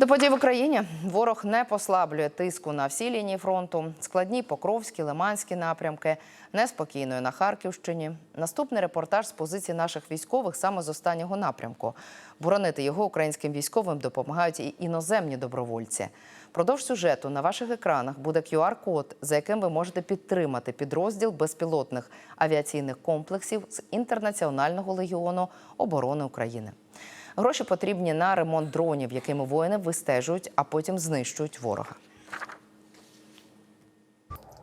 До подій в Україні ворог не послаблює тиску на всі лінії фронту. Складні Покровські, Лиманські напрямки, неспокійною на Харківщині. Наступний репортаж з позиції наших військових саме з останнього напрямку. Боронити його українським військовим допомагають і іноземні добровольці. Продовж сюжету на ваших екранах буде QR-код, за яким ви можете підтримати підрозділ безпілотних авіаційних комплексів з інтернаціонального легіону оборони України. Гроші потрібні на ремонт дронів, якими воїни вистежують, а потім знищують ворога.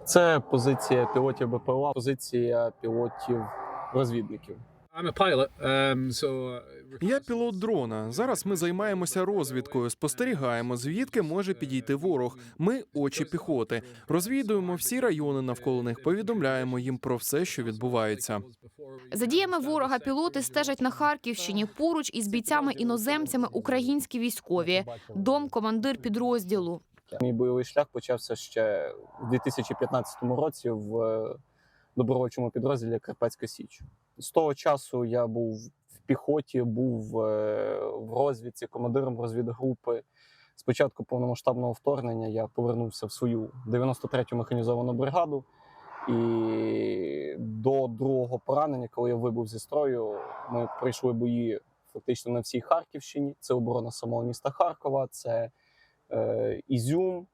Це позиція пілотів БПЛА, позиція пілотів-розвідників. I'm a pilot, um, uh, Я пілот дрона. Зараз ми займаємося розвідкою, спостерігаємо, звідки може підійти ворог. Ми очі піхоти. Розвідуємо всі райони навколо них, повідомляємо їм про все, що відбувається. За діями ворога пілоти стежать на Харківщині поруч із бійцями-іноземцями українські військові. Дом командир підрозділу. Мій бойовий шлях почався ще у 2015 році в е, добровольчому підрозділі Карпатська Січ. З того часу я був в піхоті, був е, в розвідці, командиром розвідгрупи. З початку повномасштабного вторгнення я повернувся в свою 93-ю механізовану бригаду. І до другого поранення, коли я вибув зі строю, ми пройшли бої фактично на всій Харківщині. Це оборона самого міста Харкова, це е, Ізюм,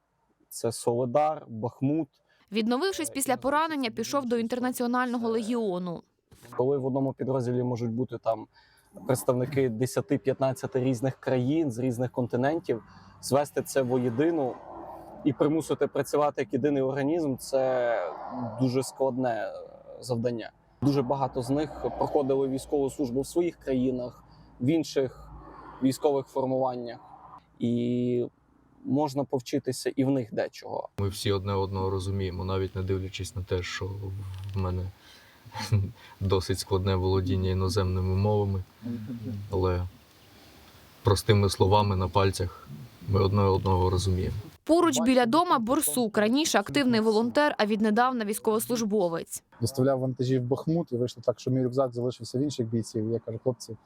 це Соледар, Бахмут. Відновившись після поранення, пішов до інтернаціонального легіону. Коли в одному підрозділі можуть бути там представники 10-15 різних країн з різних континентів, звести це воєдину і примусити працювати як єдиний організм це дуже складне е, завдання. Дуже багато з них проходили військову службу в своїх країнах, в інших військових формуваннях, і можна повчитися і в них дечого. Ми всі одне одного розуміємо, навіть не дивлячись на те, що в мене досить складне володіння іноземними мовами, але простими словами на пальцях ми одне одного розуміємо. Поруч біля дома Борсук, раніше активний волонтер, а віднедавна військовослужбовець. доставляв вантажі в Бахмут, і вийшло так, що мій рюкзак залишився в інших бійців. Я кажу, хлопці,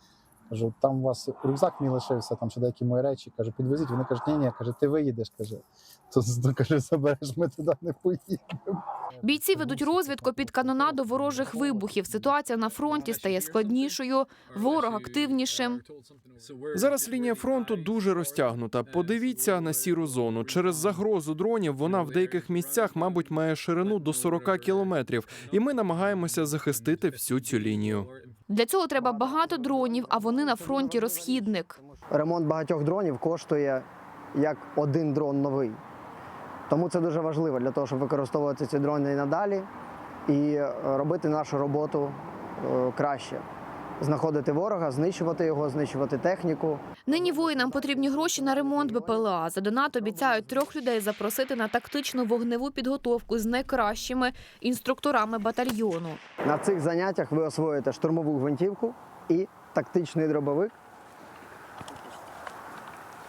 кажу, там у вас рюкзак мій лишився, там ще деякі мої речі. Кажу, підвезіть. Вони кажуть, ні, ні, каже, ти виїдеш. Каже, то, то каже, забереш, ми туди не поїдемо. Бійці ведуть розвідку під канонаду ворожих вибухів. Ситуація на фронті стає складнішою, ворог активнішим. Зараз лінія фронту дуже розтягнута. Подивіться на сіру зону. Через загрозу дронів вона в деяких місцях, мабуть, має ширину до 40 кілометрів, і ми намагаємося захистити всю цю лінію. Для цього треба багато дронів, а вони на фронті розхідник. ремонт багатьох дронів коштує як один дрон новий. Тому це дуже важливо для того, щоб використовувати ці дрони і надалі і е, робити нашу роботу е, краще. Знаходити ворога, знищувати його, знищувати техніку. Нині воїнам потрібні гроші на ремонт БПЛА. За донат обіцяють трьох людей запросити на тактичну вогневу підготовку з найкращими інструкторами батальйону. На цих заняттях ви освоїте штурмову гвинтівку і тактичний дробовик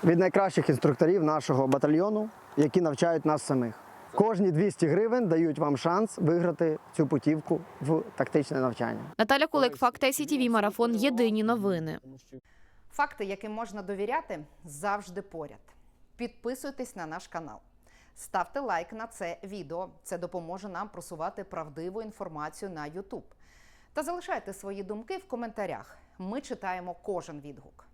від найкращих інструкторів нашого батальйону, які навчають нас самих. Кожні 200 гривень дають вам шанс виграти цю путівку в тактичне навчання. Наталя Кулик, Факт ICTV, Марафон. Єдині новини. Факти, яким можна довіряти, завжди поряд. Підписуйтесь на наш канал. Ставте лайк на це відео. Це допоможе нам просувати правдиву інформацію на YouTube. Та залишайте свої думки в коментарях. Ми читаємо кожен відгук.